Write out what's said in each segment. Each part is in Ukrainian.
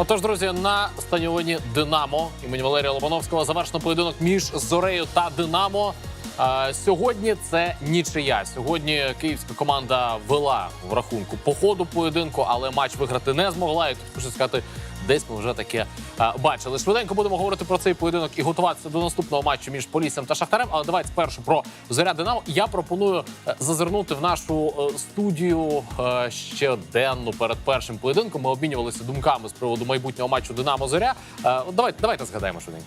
Отож, друзі, на стадіоні Динамо імені Валерія Лобановського завершено поєдинок між Зорею та Динамо. Сьогодні це нічия. Сьогодні київська команда вела в рахунку по ходу поєдинку, але матч виграти не змогла. І тут хочу сказати, десь ми вже таке бачили. Швиденько будемо говорити про цей поєдинок і готуватися до наступного матчу між Поліссям та Шахтарем. Але давайте спершу про зоря Динамо. Я пропоную е, зазирнути в нашу е, студію е, щоденно перед першим поєдинком. Ми обмінювалися думками з приводу майбутнього матчу Динамо Зоря. Е, Давайте, давайте згадаємо швиденько.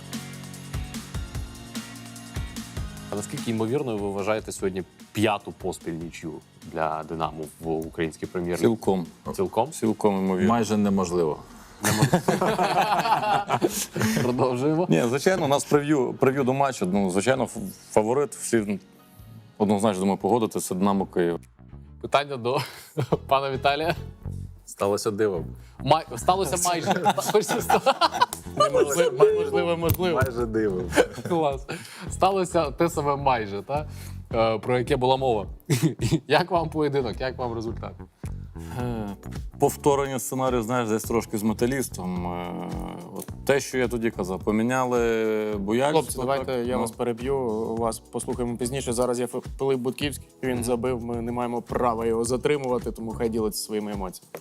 А наскільки ймовірною ви вважаєте сьогодні п'яту поспіль нічю для Динамо в українській прем'єр-лізі? Цілком. Цілком Цілком ймовірно. Майже неможливо. Продовжуємо. Ні, звичайно, у нас прев'ю, прев'ю до матчу. Ну, звичайно, фаворит всі однозначно думаю, погодити це Динамо Київ. Питання до пана Віталія. Сталося диво. Май... Сталося майже. Можливо, можливо. Майже диво. Клас. Сталося те саме майже, та? Е, про яке була мова. Як вам поєдинок, як вам результат? Е, Повторення сценарію, знаєш, десь трошки з металістом. Е, От те, що я тоді казав, поміняли бояльство. Хлопці, давайте так, я ну, вас переб'ю. Вас послухаємо пізніше. Зараз я Пилип Бутківський. Він забив. Ми не маємо права його затримувати, тому хай ділиться своїми емоціями.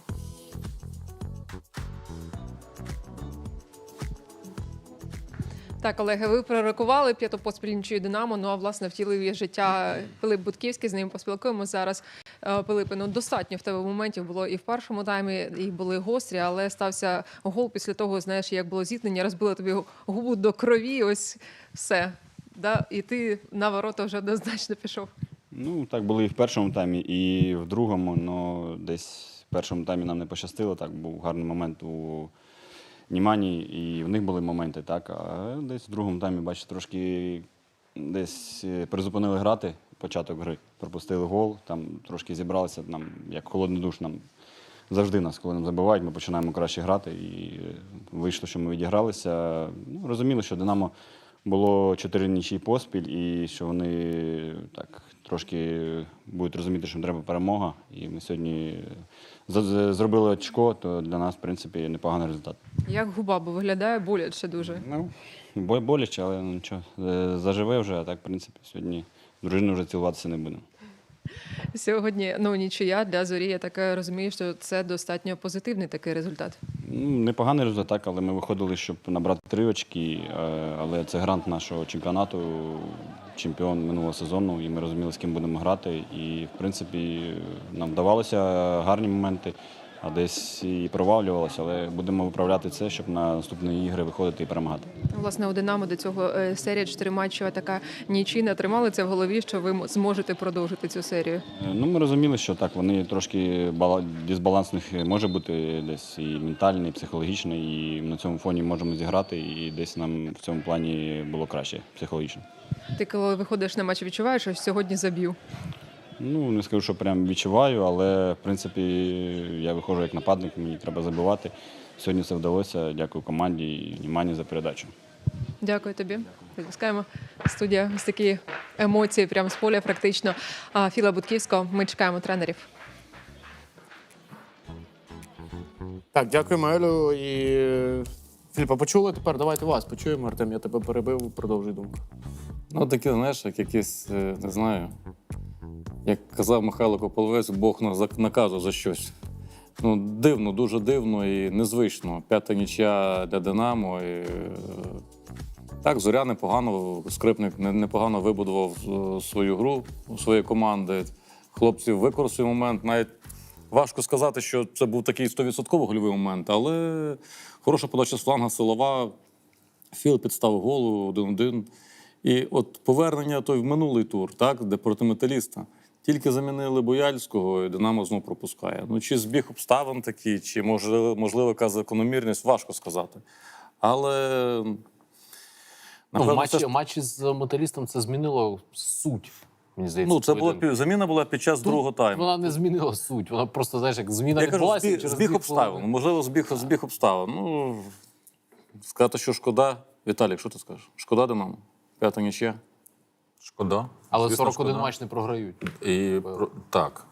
Так, колеги, ви пророкували п'яту поспіль нічию Динамо. Ну а власне втілив її життя Пилип Будківський. З ним поспілкуємо зараз. Е, Пилипе, ну достатньо в тебе моментів було і в першому таймі, і були гострі, але стався гол після того, знаєш, як було зіткнення, розбило тобі губу до крові. Ось все. Да? І ти на ворота вже однозначно пішов. Ну, так було і в першому таймі, і в другому. Ну, десь в першому таймі нам не пощастило. Так, був гарний момент у Німані, і в них були моменти, так. А десь в другому таймі, бачите, трошки десь е, призупинили грати, початок гри, пропустили гол, там трошки зібралися, нам, як холодний душ, нам завжди нас, коли нам забивають, ми починаємо краще грати. І е, вийшло, що ми відігралися. Ну, розуміли, що Динамо було чотири нічі поспіль, і що вони так трошки будуть розуміти, що їм треба перемога. І ми сьогодні зробили очко, то для нас, в принципі, непоганий результат. Як губа, бо виглядає боляче дуже. Ну, бо- боляче, але ну, нічого, е, заживе вже, а так, в принципі, сьогодні дружину вже цілуватися не будемо. Сьогодні ну нічия для зорі. Я так розумію, що це достатньо позитивний такий результат. Непоганий результат, але ми виходили, щоб набрати три очки. е, Але це грант нашого чемпіонату, чемпіон минулого сезону, і ми розуміли, з ким будемо грати. І, в принципі, нам вдавалося гарні моменти, а десь і провалювалося, але будемо виправляти це, щоб на наступні ігри виходити і перемагати. Власне, у Динамо до цього е, серія чотири матчі, така нічийна. Тримали це в голові, що ви зможете продовжити цю серію. Е, Ну, ми розуміли, що так, вони трошки бала- дисбаланс в них може бути десь і ментальний, і психологічний, і на цьому фоні можемо зіграти, і десь нам в цьому плані було краще психологічно. Ти коли виходиш на матч, відчуваєш, що сьогодні заб'ю. Ну, не скажу, що прям відчуваю, але в принципі я виходжу як нападник, мені треба забивати. Сьогодні це вдалося. Дякую команді і Німані за передачу. Дякую тобі. Відпускаємо студія. Ось такі емоції прямо з поля, практично. Філа Будківського. Ми чекаємо тренерів. Так, дякуємо, Елю. І Філіпа, почули тепер? Давайте вас почуємо. Артем, я тебе перебив, продовжуй думку. Ну, таке, знаєш, як якийсь, е, не знаю, як казав Михайло Кополовець, Бог нас наказує за щось. Ну, дивно, дуже дивно і незвично. П'ята нічия для Динамо. І, е, так, Зоря непогано, скрипник непогано вибудував е, свою гру своєї команди. Хлопці використали момент. Навіть важко сказати, що це був такий 100% гольовий момент, але хороша подача з фланга силова. Філ підставив голову один-один. І от повернення той в минулий тур, так, де проти металіста. Тільки замінили Бояльського, і Динамо знов пропускає. Ну, чи збіг обставин такий, чи можливо, можливо яка закономірність, важко сказати. Але Ну, матчі, це матчі з металістом це змінило суть. Мені здається, ну, це поєдинку. пів- заміна була під час Тут другого тайму. Вона не змінила суть. Вона просто, знаєш, як зміна Я кажу, відбулася. збіг, через збіг обставин. Можливо, збіг, збіг обставин. Ну, сказати, що шкода. Віталік, що ти скажеш? Шкода Динамо? П'ята нічия? Шкода. Але Звісно, 41 шкода. матч не програють. І про- так.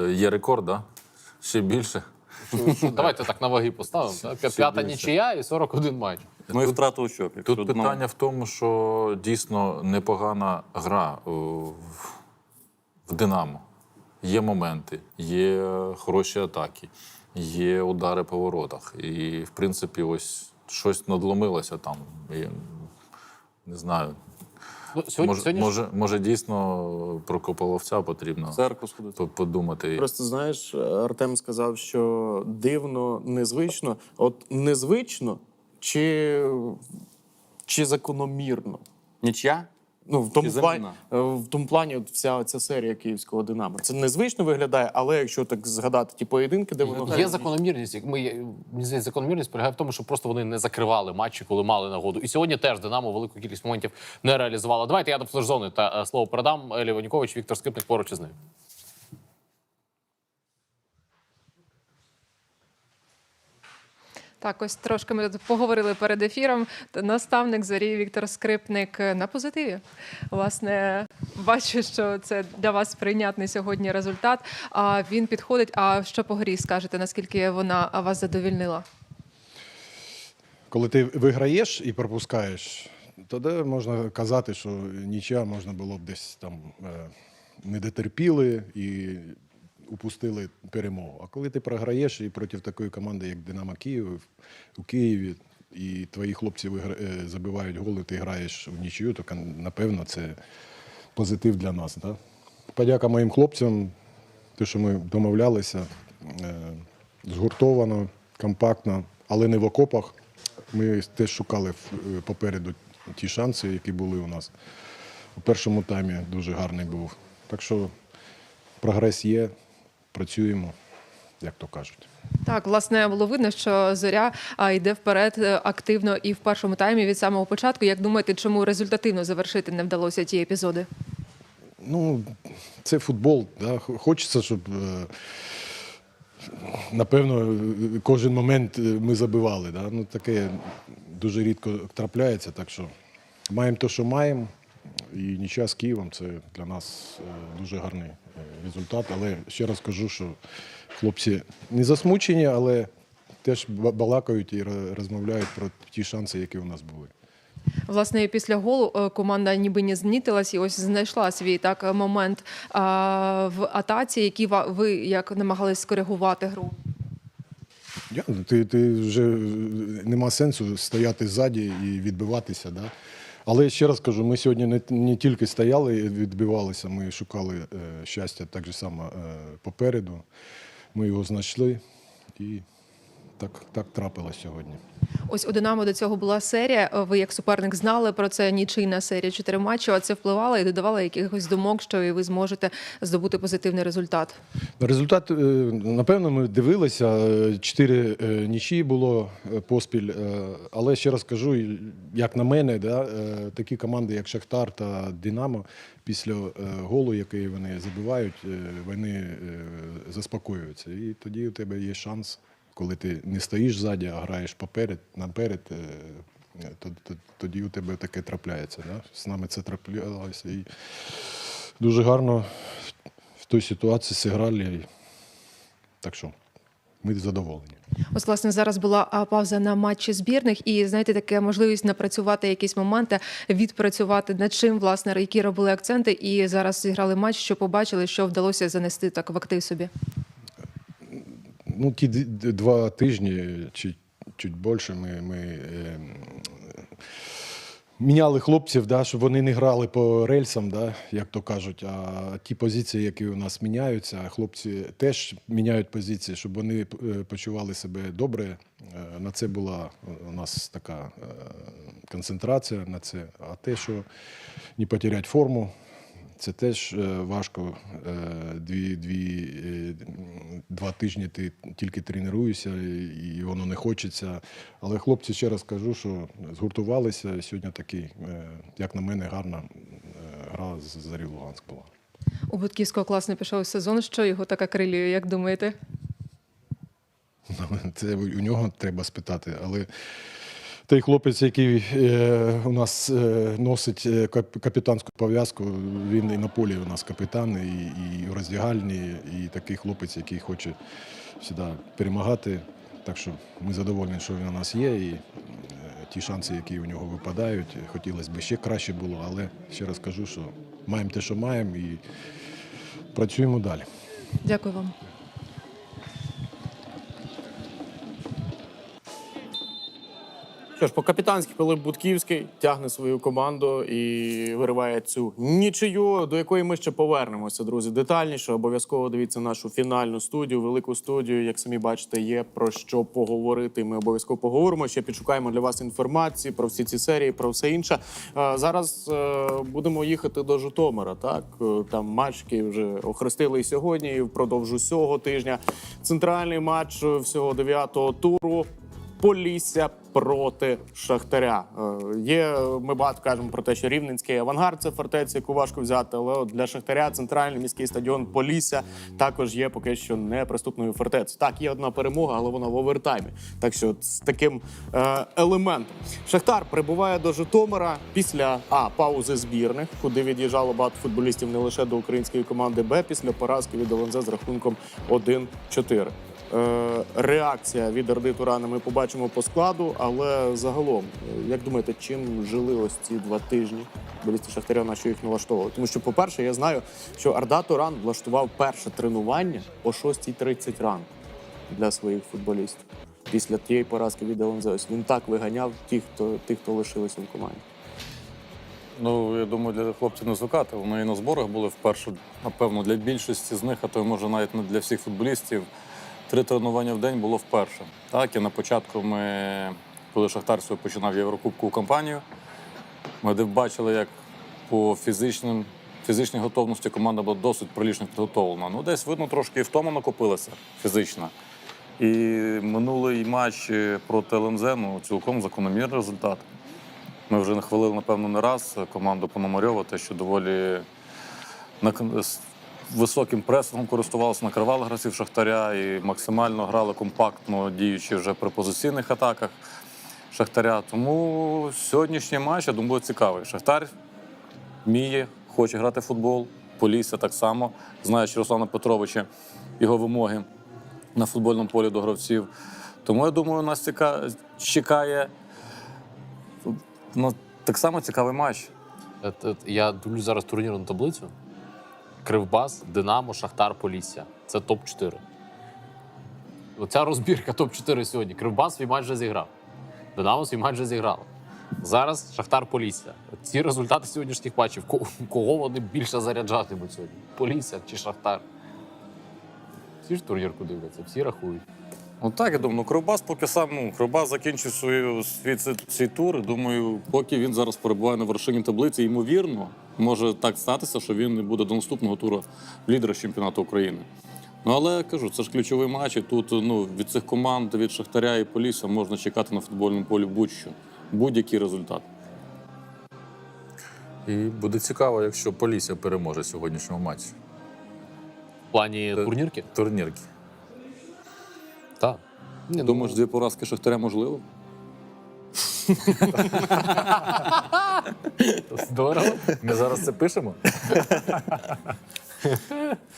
Е, Є рекорд, да? ще більше. Давайте так на ваги поставимо. так? П'ята нічия і 41 матч. Ну і втрату очок. Якщо Тут питання в тому, що дійсно непогана гра в, в Динамо. Є моменти, є хороші атаки, є удари по воротах. І, в принципі, ось щось надломилося там. І, не знаю. Ну, сьогодні, Може, сьогодні може, може, дійсно про Кополовця потрібно церкву сходити. подумати. Просто знаєш, Артем сказав, що дивно, незвично. От незвично чи, чи закономірно? Нічия? Ну, в тому, плані, в тому плані, от вся ця серія київського Динамо. Це незвично виглядає, але якщо так згадати ті поєдинки, де воно Є закономірність. Як ми мені закономірність полягає в тому, що просто вони не закривали матчі, коли мали нагоду. І сьогодні теж Динамо велику кількість моментів не реалізувала. Давайте я до флеш-зони та е, слово передам. Елі Ванікович, Віктор Скипник поруч із ним. Так, ось трошки ми тут поговорили перед ефіром. Наставник зорі Віктор Скрипник е, на позитиві. Власне, бачу, що це для вас прийнятний сьогодні результат. А він підходить. А що по грі скажете? Наскільки вона вас задовільнила? Коли ти виграєш і пропускаєш, тоді можна казати, що нічия можна було б десь там е, не дотерпіли і упустили перемогу. А коли ти програєш і проти такої команди, як Динамо Київ у Києві, і твої хлопці е, забивають голи, ти граєш в нічию, то напевно це позитив для нас. Да? Подяка моїм хлопцям, те, що ми домовлялися е, згуртовано, компактно, але не в окопах. Ми теж шукали е, попереду ті шанси, які були у нас. У першому таймі дуже гарний був. Так що прогрес є, працюємо, як то кажуть. Так, власне, було видно, що зоря йде вперед е, активно і в першому таймі від самого початку. Як думаєте, чому результативно завершити не вдалося ті епізоди? Ну, це футбол. Да? Хочеться, щоб, е, напевно, кожен момент е, ми забивали. Да? Ну, таке дуже рідко трапляється, так що маємо те, що маємо. І нічия з Києвом це для нас е, дуже гарний е, результат. Але ще раз кажу, що хлопці не засмучені, але теж балакають і розмовляють про ті шанси, які у нас були. Власне, після голу е, команда ніби не знітилась і ось знайшла свій так момент в атаці, який ви як намагались скоригувати гру. Я, ти, ти вже нема сенсу стояти ззаді і відбиватися. Да? Але ще раз кажу, ми сьогодні не, не тільки стояли і відбивалися, ми шукали е, щастя так же само е, попереду. Ми його знайшли і так, так трапилось сьогодні. Ось у Динамо до цього була серія. е, Ви як суперник знали про це нічийна серія чотири матчі. А це впливало і додавало якихось думок, що і ви зможете здобути позитивний результат. Результат, е, напевно, ми дивилися. е, Чотири нічі було поспіль. Але ще раз кажу, як на мене, да, такі команди, як Шахтар та Динамо, після голу, який вони забивають, вони заспокоюються. І тоді у тебе є шанс, коли ти не стоїш ззаді, а граєш поперед, наперед. е, то- то- Тоді у тебе таке трапляється. Да? З нами це траплялося. І дуже гарно в той ситуації зіграли. Так що ми задоволені. Ось, власне, зараз була пауза на матчі збірних, і знаєте, така можливість напрацювати якісь моменти, відпрацювати над чим, власне, які робили акценти, і зараз зіграли матч, що побачили, що вдалося занести так в актив собі. Ну, ті два тижні чи чуть більше ми, ми е, міняли хлопців, да, щоб вони не грали по рельсам, да, як то кажуть. А ті позиції, які у нас міняються, хлопці теж міняють позиції, щоб вони е, почували себе добре. Е, На це була у нас така е, концентрація на це. А те, що не потеряти форму, це теж е, важко. Е, Дві, дві, е, два тижні ти тільки тренуєшся і воно не хочеться. Але хлопці, ще раз кажу, що згуртувалися. Сьогодні такий, як на мене, гарна гра з Зарі Луганськ була. У Будківського класно пішов сезон. Що його так акрилює, як думаєте? Це у нього треба спитати. Але той хлопець, який е, у нас е, носить е, капітанську пов'язку, він і на полі у нас капітан, і, в роздягальні, і такий хлопець, який хоче, завжди перемагати. Так що ми задоволені, що він у нас є. І ті шанси, які у нього випадають, хотілося б ще краще було, але ще раз кажу, що маємо те, що маємо, і працюємо далі. Дякую вам. Що ж, по-капітанськи Пилип Будківський тягне свою команду і вириває цю нічию, до якої ми ще повернемося, друзі. Детальніше обов'язково дивіться нашу фінальну студію, велику студію. Як самі бачите, є про що поговорити. Ми обов'язково поговоримо. Ще підшукаємо для вас інформації про всі ці серії, про все інше. Е, Зараз е, будемо їхати до Житомира. Так Е, там матч, який вже охрестили і сьогодні, і впродовж усього тижня. Центральний матч всього дев'ятого туру. Полісся проти Шахтаря. Е, Є, ми багато кажемо про те, що рівненський авангард це фортеця, яку важко взяти. Але для Шахтаря центральний міський стадіон Полісся також є поки що неприступною фортецею. Так, є одна перемога, але вона в овертаймі. Так що з таким е, елементом. Шахтар прибуває до Житомира після а паузи збірних, куди від'їжджало багато футболістів не лише до української команди, Б після поразки від ЛНЗ з рахунком 1-4. Е, реакція від Орди Турана ми побачимо по складу, але загалом, як думаєте, чим жили ось ці два тижні болісти Шахтаря, на що їх налаштовували? Тому що, по-перше, я знаю, що Орда Туран влаштував перше тренування о 6.30 ранку для своїх футболістів. Після тієї поразки від ЛНЗ. Ось він так виганяв тих, хто тих, хто лишилися в команді. Ну, я думаю, для хлопців не звикати. Вони і на зборах були вперше, напевно, для більшості з них, а то може навіть не для всіх футболістів. Три тренування в день було вперше. Так, і на початку ми, коли Шахтар свою починав Єврокубкову кампанію, ми бачили, як по фізичним, фізичній готовності команда була досить прилічно підготовлена. Ну, десь видно, трошки і втома накопилася фізична. І минулий матч е, проти ЛНЗ, ну, цілком закономірний результат. Ми вже нахвалили, напевно, не раз команду Пономарьова, те, що доволі високим пресингом користувалися, накривали гравців Шахтаря і максимально грали компактно, діючи вже при позиційних атаках Шахтаря. Тому сьогоднішній матч, я думаю, цікавий. Шахтар вміє, хоче грати в футбол. Полісся так само, знаючи Руслана Петровича, його вимоги на футбольному полі до гравців. Тому я думаю, нас ціка... чекає ну, так само цікавий матч. От Я дивлюсь зараз турнірну таблицю. Кривбас, Динамо, Шахтар, Полісся. Це топ-4. Оця розбірка топ-4 сьогодні. Кривбас свій матч вже зіграв. Динамо свій матч вже зіграло. Зараз Шахтар Полісся. Ці результати сьогоднішніх матчів. Кого вони більше заряджатимуть сьогодні? Полісся чи Шахтар? Всі ж турнірку дивляться, всі рахують. Ну так, я думаю, ну, Кривбас поки сам ну, Кривбас закінчив свою свій цей тур. Думаю, поки він зараз перебуває на вершині таблиці, ймовірно, може так статися, що він не буде до наступного туру лідера чемпіонату України. Ну але кажу, це ж ключовий матч. І тут ну, від цих команд, від Шахтаря і Полісся можна чекати на футбольному полі будь-що, будь-який результат. І буде цікаво, якщо Полісся переможе в сьогоднішньому матчі. В плані Е, турнірки? Турнірки. Так. Думаєш, дві поразки Шахтаря можливо? Здорово. Ми зараз це пишемо.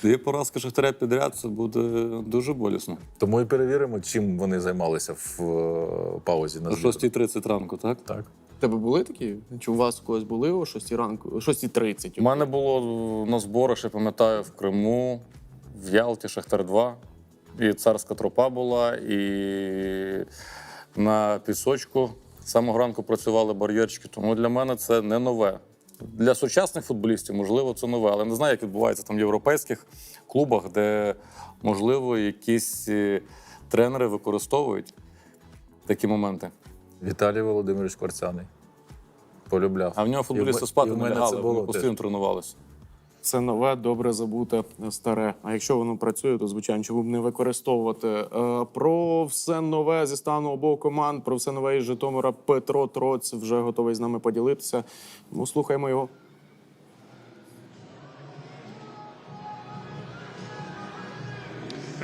Дві поразки Шахтаря підряд це буде дуже болісно. Тому і перевіримо, чим вони займалися в е, паузі на О збір. 6.30 ранку, так? Так. У тебе були такі? Чи у вас у когось були о 6 ранку? О 6.30? У мене було на зборах, я пам'ятаю, в Криму, в Ялті, Шахтар 2. І царська тропа була, і на пісочку з самого ранку працювали бар'єрчики. Тому для мене це не нове. Для сучасних футболістів, можливо, це нове, але не знаю, як відбувається там в європейських клубах, де, можливо, якісь е, тренери використовують такі моменти. Віталій Володимирович Кварцяний. Полюбляв. А в нього футболісти спати не лягали, вони постійно тренувалися. Це нове, добре забуте старе. А якщо воно працює, то звичайно, чому б не використовувати. Е, Про все нове зі стану обох команд, про все нове із Житомира Петро Троц вже готовий з нами поділитися. Ну, слухаємо його.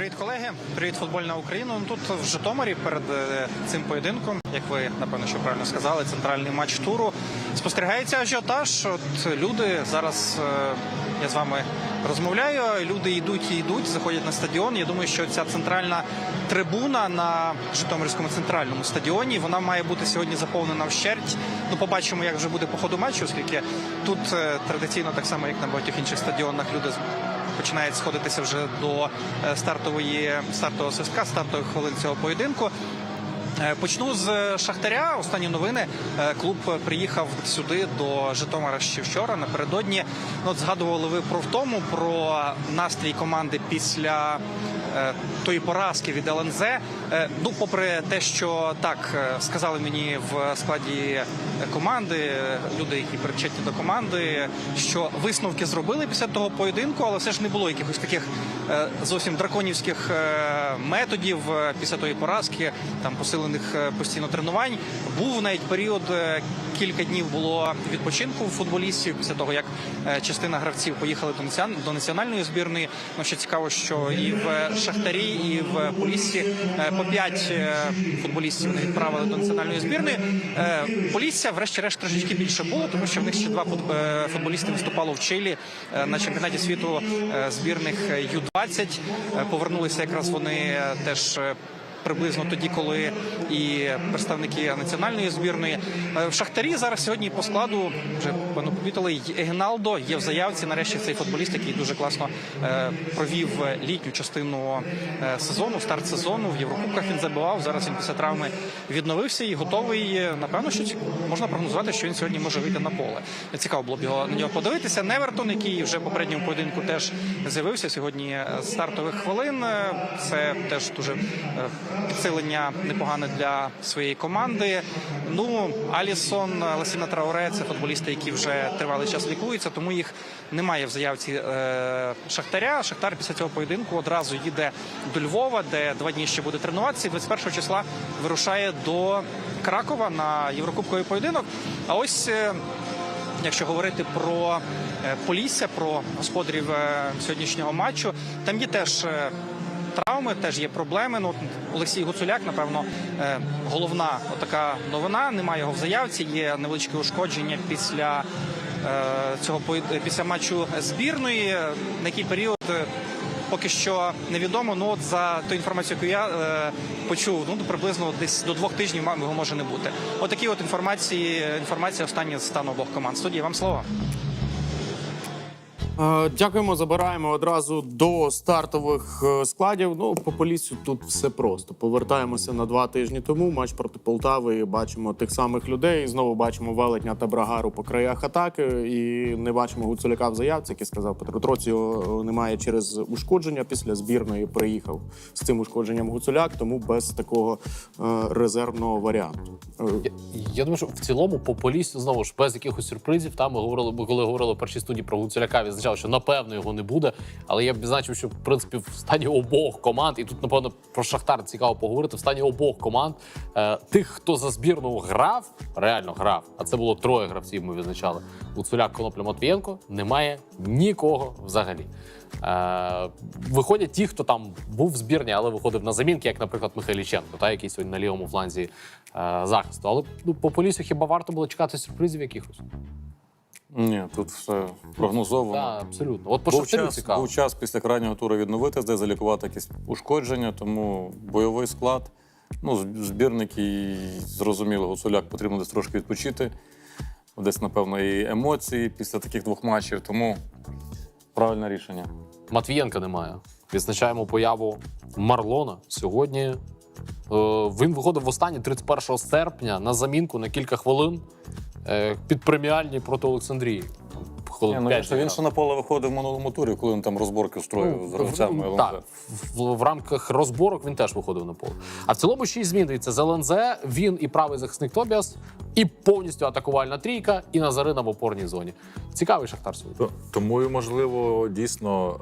Привіт, колеги! Привіт, футбольна Україна. Ну, Тут в Житомирі перед е, цим поєдинком, як ви напевно що правильно сказали, центральний матч туру. Спостерігається ажіотаж. От люди зараз е, я з вами розмовляю. Люди йдуть і йдуть, заходять на стадіон. Я думаю, що ця центральна трибуна на Житомирському центральному стадіоні вона має бути сьогодні заповнена вщерть. Ну, побачимо, як вже буде по ходу матчу, оскільки тут е, традиційно, так само як на багатьох інших стадіонах, люди починають сходитися вже до е, стартової стартового свистка, стартових хвилин цього поєдинку. Е, Почну з Шахтаря. Останні новини. Е, Клуб приїхав сюди до Житомира ще вчора. Напередодні ну, згадували ви про втому, про настрій команди після е, тої поразки від ЛНЗ. Е, Ну, попри те, що так е, сказали мені в складі е, команди, е, люди, які причетні до команди, що висновки зробили після того поєдинку, але все ж не було якихось таких е, зовсім драконівських е, методів е, після тої поразки, там посилених е, постійно тренувань. Був навіть період. Кілька днів було відпочинку футболістів після того, як е, частина гравців поїхали до національної збірної. Ну що цікаво, що і в Шахтарі, і в Поліссі е, по п'ять е, футболістів не відправили до національної збірної. Полісся, врешті-решт, трошечки більше було, тому що в них ще два фут- футболісти виступало в Чилі на чемпіонаті світу збірних Ю-20. Е, Повернулися якраз вони теж. Приблизно тоді, коли і представники національної збірної Е, в Шахтарі зараз сьогодні по складу вже пану помітили Егналдо є в заявці. Нарешті цей футболіст, який дуже класно е, провів літню частину е, сезону, старт сезону в Єврокубках. Він забивав. Зараз він після травми відновився і готовий. Напевно, що можна прогнозувати, що він сьогодні може вийти на поле. Цікаво було б його на нього подивитися. Невертон, який вже попередньому поєдинку теж з'явився сьогодні з стартових хвилин. Це теж дуже підсилення непогане для своєї команди. Ну, Алісон, Ласіна Трауре це футболісти, які вже тривалий час лікуються, тому їх немає в заявці е, Шахтаря. Шахтар після цього поєдинку одразу їде до Львова, де два дні ще буде тренуватися. І 21 числа вирушає до Кракова на Єврокубковий поєдинок. А ось. е, Якщо говорити про е, Полісся, про господарів сьогоднішнього матчу, там є теж травми, теж є проблеми. Ну, Олексій Гуцуляк, напевно, е, головна така новина. Немає його в заявці. Є невеличке ушкодження після е, цього поєд- після матчу збірної. На який період е, поки що невідомо. Ну от за ту інформацію, яку я е, почув, ну приблизно десь до двох тижнів його може не бути. Отакі от інформації. Інформація остання стану обох команд. Студії вам слово. Е, Дякуємо, забираємо одразу до стартових е, складів. Ну, по полісю тут все просто. Повертаємося на два тижні тому. Матч проти Полтави. Бачимо тих самих людей. Знову бачимо велетня та брагару по краях атаки. І не бачимо Гуцуляка в заявці, який сказав Петро Троці немає через ушкодження. Після збірної приїхав з цим ушкодженням Гуцуляк, тому без такого е, резервного варіанту. Е, Я, я думаю, що в цілому по полісю знову ж без якихось сюрпризів. Там ми говорили, коли говорили в першій студії про Гуцуляка, відзначали, що напевно його не буде. Але я б відзначив, що в принципі в стані обох команд, і тут напевно про Шахтар цікаво поговорити. В стані обох команд е, тих, хто за збірну грав, реально грав. А це було троє гравців. Ми відзначали. Гуцуляк, Конопля, Матвієнко. Немає нікого взагалі. Е, виходять ті, хто там був в збірні, але виходив на замінки, як, наприклад, Михайліченко, та, який сьогодні на лівому фланзі е, захисту. Але ну, по полісю хіба варто було чекати сюрпризів якихось? Ні, тут все прогнозовано. Так, абсолютно. От по Був Шахтарю час, цікаво. був час після крайнього туру відновитись, де залікувати якісь ушкодження, тому бойовий склад. Ну, збірники, зрозуміло, Гуцуляк потрібно десь трошки відпочити. Десь, напевно, і емоції після таких двох матчів, тому правильне рішення. Матвієнка немає. Відзначаємо появу Марлона сьогодні. Е, він виходив в останній 31 серпня на замінку на кілька хвилин під преміальні проти Олександрії. Ні, ну, 5 він, ще на поле виходив в минулому турі, коли він там розборки устроїв з гравцями. Ну, Так, в, в рамках розборок він теж виходив на поле. А в цілому ще й змін дивіться, з ЛНЗ він і правий захисник Тобіас, і повністю атакувальна трійка, і Назарина в опорній зоні. Цікавий шахтар сьогодні. Тому можливо дійсно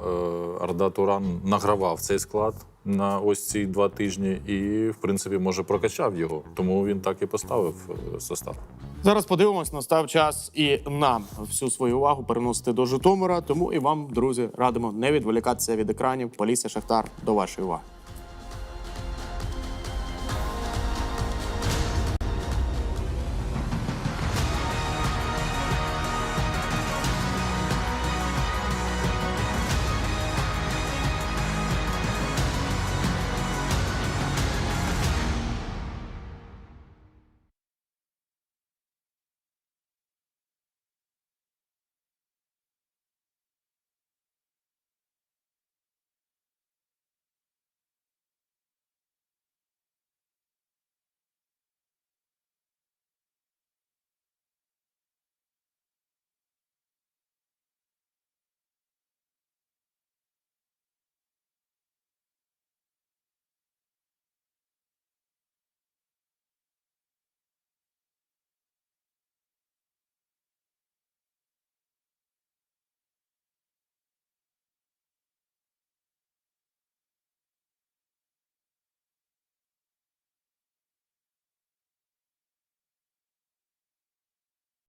е, Арда Туран награвав цей склад на ось ці два тижні, і в принципі може прокачав його. Тому він так і поставив е, состав. Зараз подивимось, настав час і нам всю свою увагу переносити до Житомира. Тому і вам, друзі, радимо не відволікатися від екранів. Полісся Шахтар до вашої уваги.